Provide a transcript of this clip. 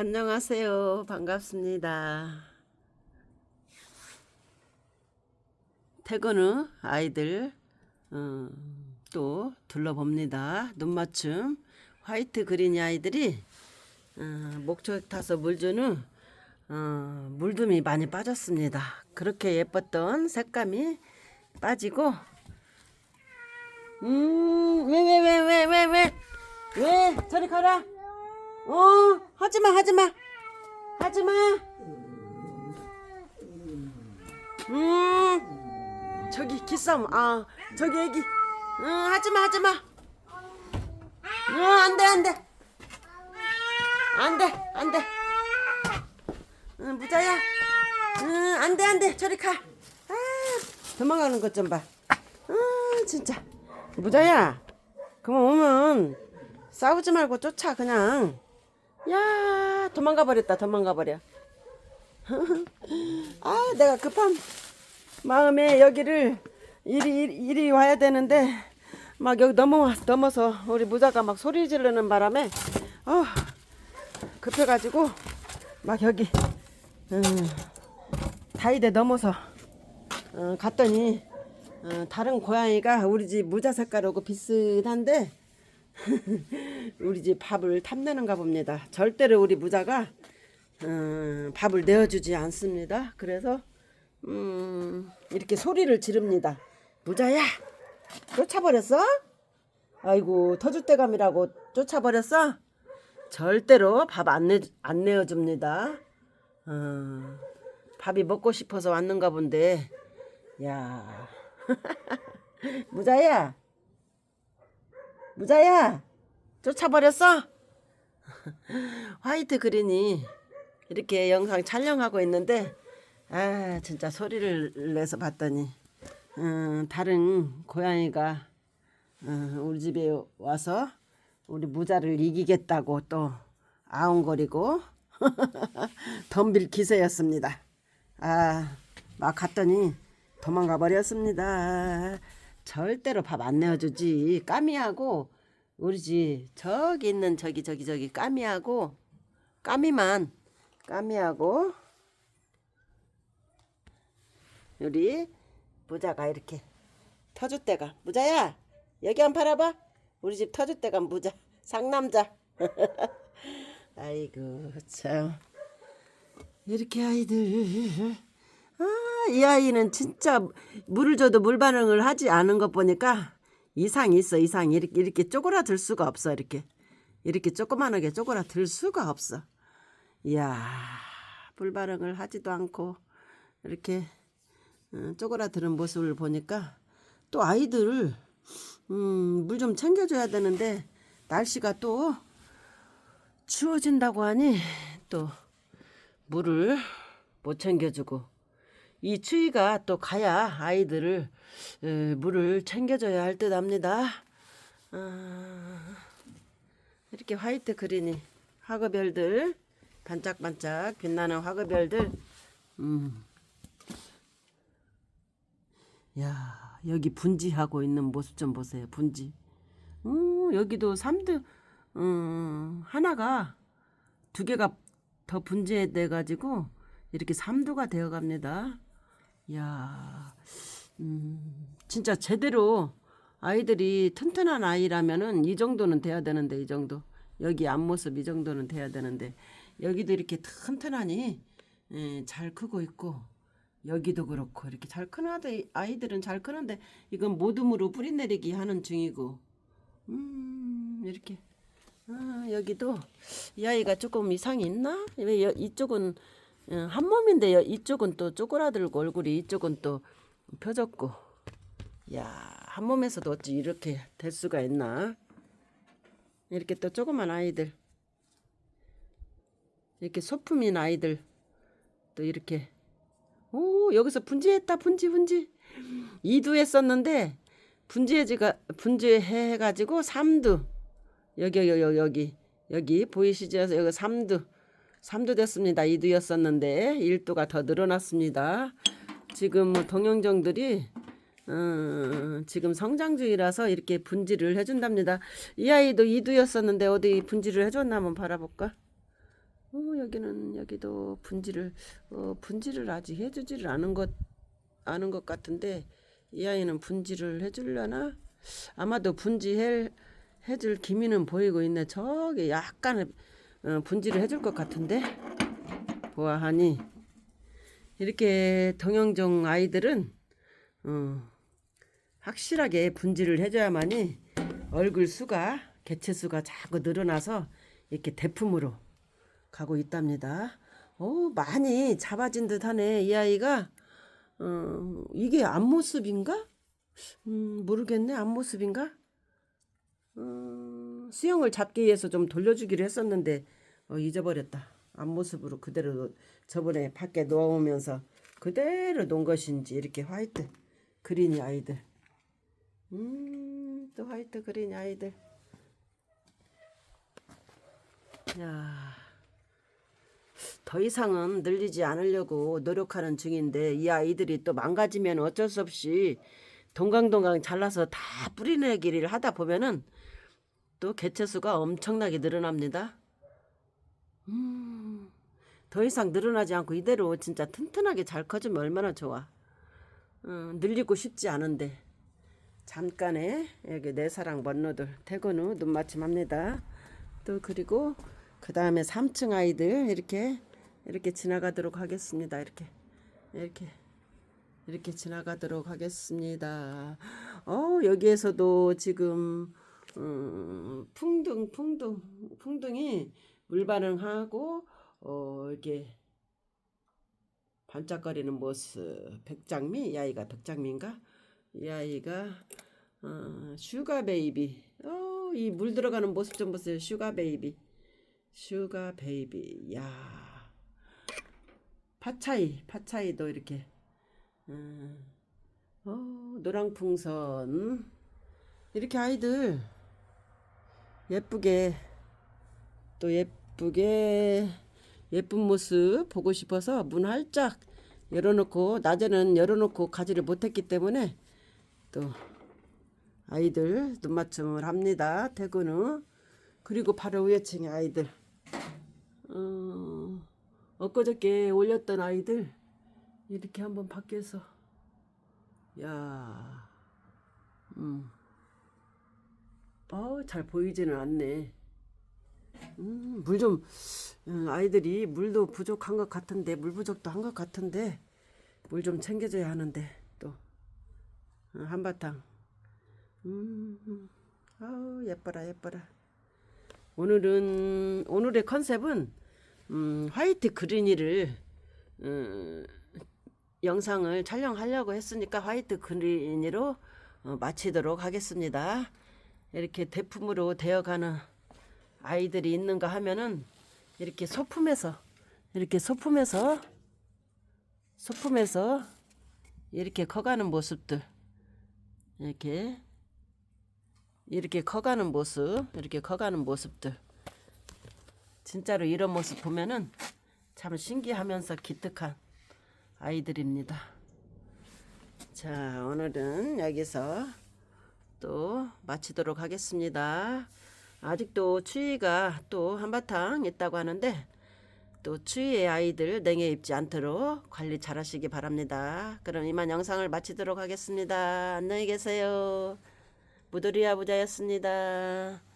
안녕하세요. 반갑습니다. 퇴근 후 아이들 어, 또 둘러봅니다. 눈 맞춤 화이트 그린이 아이들이 어, 목초 타서 물준후 어, 물둠이 많이 빠졌습니다. 그렇게 예뻤던 색감이 빠지고 음왜 왜왜왜왜왜왜 저리 가라 어 하지마 하지마. 하지마. 음 저기 기싸움 아 저기 애기. 응 하지마 하지마. 응 안돼 안 돼. 안 돼 안 돼. 응 무자야. 응 안돼 안 돼. 저리 가. 아, 도망가는 것 좀 봐. 아 진짜. 무자야 그만 오면 싸우지 말고 쫓아 그냥 야 도망가 버렸다 도망가 버려. 아 내가 급한 마음에 여기를 이리 이리, 와야 되는데 막 여기 넘어 넘어서 우리 무자가 막 소리 지르는 바람에 어 급해가지고 막 여기 음, 다이대 넘어서 어, 갔더니 어, 다른 고양이가 우리 집 무자 색깔하고 비슷한데 우리 집 밥을 탐내는가 봅니다. 절대로 우리 무자가 음, 밥을 내어주지 않습니다. 그래서 음, 이렇게 소리를 지릅니다. 무자야, 쫓아버렸어? 아이고 터줏대감이라고 쫓아버렸어? 절대로 밥 안 내, 안 내어줍니다. 어, 밥이 먹고 싶어서 왔는가 본데, 야, 무자야, 무자야, 쫓아버렸어? 화이트 그린이 이렇게 영상 촬영하고 있는데 아 진짜 소리를 내서 봤더니 음, 다른 고양이가 음, 우리 집에 와서 우리 무자를 이기겠다고 또 아웅거리고 덤빌 기세였습니다. 아 막 갔더니 도망가 버렸습니다. 절대로 밥 안 내어주지 까미하고 우리 집 저기 있는 저기 저기 저기 까미하고 까미만 까미하고. 우리 무자가 이렇게 터줏대가. 무자야 여기 한 팔아봐. 우리 집 터줏대가 무자 상남자. 아이고 참. 이렇게 아이들 아 이 아이는 진짜 물을 줘도 물 반응을 하지 않은 것 보니까 이상 있어 이상 이렇게 이렇게 쪼그라들 수가 없어 이렇게. 이렇게 조그만하게 쪼그라들 수가 없어. 이야 물 반응을 하지도 않고 이렇게 어, 쪼그라드는 모습을 보니까 또 아이들을 음, 물 좀 챙겨줘야 되는데 날씨가 또 추워진다고 하니 또 물을 못 챙겨주고 이 추위가 또 가야 아이들을 에, 물을 챙겨줘야 할 듯 합니다. 아, 이렇게 화이트 그린이 화그별들 반짝반짝 빛나는 화그별들 음. 야 여기 분지하고 있는 모습 좀 보세요 분지 음, 여기도 삼두 음, 하나가 두 개가 더 분지돼 가지고 이렇게 삼두가 되어 갑니다 야 음, 진짜 제대로 아이들이 튼튼한 아이라면은 이 정도는 돼야 되는데 이 정도. 여기 앞모습 이 정도는 돼야 되는데. 여기도 이렇게 튼튼하니 예, 잘 크고 있고 여기도 그렇고 이렇게 잘 아들- 아이들은 잘 크는데 이건 모둠으로 뿌리 내리기 하는 중이고. 음 이렇게. 아, 여기도 이 아이가 조금 이상이 있나? 왜 여- 이쪽은 어, 한 몸인데 요 이쪽은 또 쪼그라들고 얼굴이 이쪽은 또 펴졌고. 야 한 몸에서도 어찌 이렇게 될 수가 있나? 이렇게 또 조그만 아이들. 이렇게 소품인 아이들 또 이렇게. 오 여기서 분지했다 분지 분지. 이두 했었는데 분지해지가 분지해 가지고 삼두. 여기 여기 여기 여기 보이시죠? 여기 삼두 삼두 됐습니다 이두였었는데 일두가 더 늘어났습니다 지금 뭐 동영정들이 어, 지금 성장주의라서 이렇게 분지를 해준답니다 이 아이도 이두였었는데 어디 분지를 해줬나 한번 바라볼까 어, 여기는 여기도 분지를 어, 분지를 아직 해주지를 않은 것 아는 것 같은데 이 아이는 분지를 해주려나? 아마도 분지 해, 해줄 기미는 보이고 있네. 저기 약간 어, 분지를 해줄 것 같은데 보아하니 이렇게 동영종 아이들은 어, 확실하게 분지를 해줘야만이 얼굴 수가 개체 수가 자꾸 늘어나서 이렇게 대품으로 가고 있답니다. 오 많이 잡아진 듯하네 이 아이가 어, 이게 앞모습인가? 음, 모르겠네 앞모습인가? 어, 수영을 잡기 위해서 좀 돌려주기로 했었는데 어, 잊어버렸다. 앞모습으로 그대로 저번에 밖에 놓아오면서 그대로 놓은 것인지 이렇게 화이트 그린 아이들. 음, 또 화이트 그린 아이들. 야, 더 이상은 늘리지 않으려고 노력하는 중인데 이 아이들이 또 망가지면 어쩔 수 없이 동강동강 잘라서 다 뿌리내기를 하다 보면은 또 개체 수가 엄청나게 늘어납니다. 음, 더 이상 늘어나지 않고 이대로 진짜 튼튼하게 잘 커지면 얼마나 좋아. 어, 늘리고 싶지 않은데 잠깐에 여기 내 사랑 먼노들 퇴근 후 눈맞춤합니다. 또 그리고 그 다음에 3층 아이들 이렇게 이렇게 지나가도록 하겠습니다. 이렇게 이렇게 이렇게 지나가도록 하겠습니다. 어 여기에서도 지금 음, 풍등 풍등 풍등이 물 반응하고 어 이렇게 반짝거리는 모습 백장미? 이 아이가 백장미인가? 이 아이가 어, 슈가 베이비. 어 이 물 들어가는 모습 좀 보세요. 슈가 베이비. 슈가 베이비. 야. 파차이 파차이도 이렇게. 음, 어, 노랑풍선. 이렇게 아이들 예쁘게 또 예쁘게 예쁜 모습 보고 싶어서 문 활짝 열어놓고 낮에는 열어놓고 가지를 못했기 때문에 또 아이들 눈맞춤을 합니다 퇴근 후 그리고 바로 위에 층에 아이들. 어, 엊그저께 올렸던 아이들 이렇게 한번 밖에서. 야, 음, 어 잘 보이지는 않네. 음, 물 좀, 음, 아이들이 물도 부족한 것 같은데, 물 부족도 한 것 같은데, 물 좀 챙겨줘야 하는데, 또, 어, 한바탕. 음, 음, 아우, 예뻐라, 예뻐라. 오늘은, 오늘의 컨셉은, 음, 화이트 그린이를, 음, 영상을 촬영하려고 했으니까 화이트 그린으로 어, 마치도록 하겠습니다. 이렇게 대품으로 되어가는 아이들이 있는가 하면은 이렇게 소품에서 이렇게 소품에서 소품에서 이렇게 커가는 모습들 이렇게 이렇게 커가는 모습 이렇게 커가는 모습들 진짜로 이런 모습 보면은 참 신기하면서 기특한 아이들입니다. 자, 오늘은 여기서 또 마치도록 하겠습니다. 아직도 추위가 또 한바탕 있다고 하는데 또 추위의 아이들 냉해 입지 않도록 관리 잘 하시기 바랍니다. 그럼 이만 영상을 마치도록 하겠습니다. 안녕히 계세요. 무도리아 부자였습니다.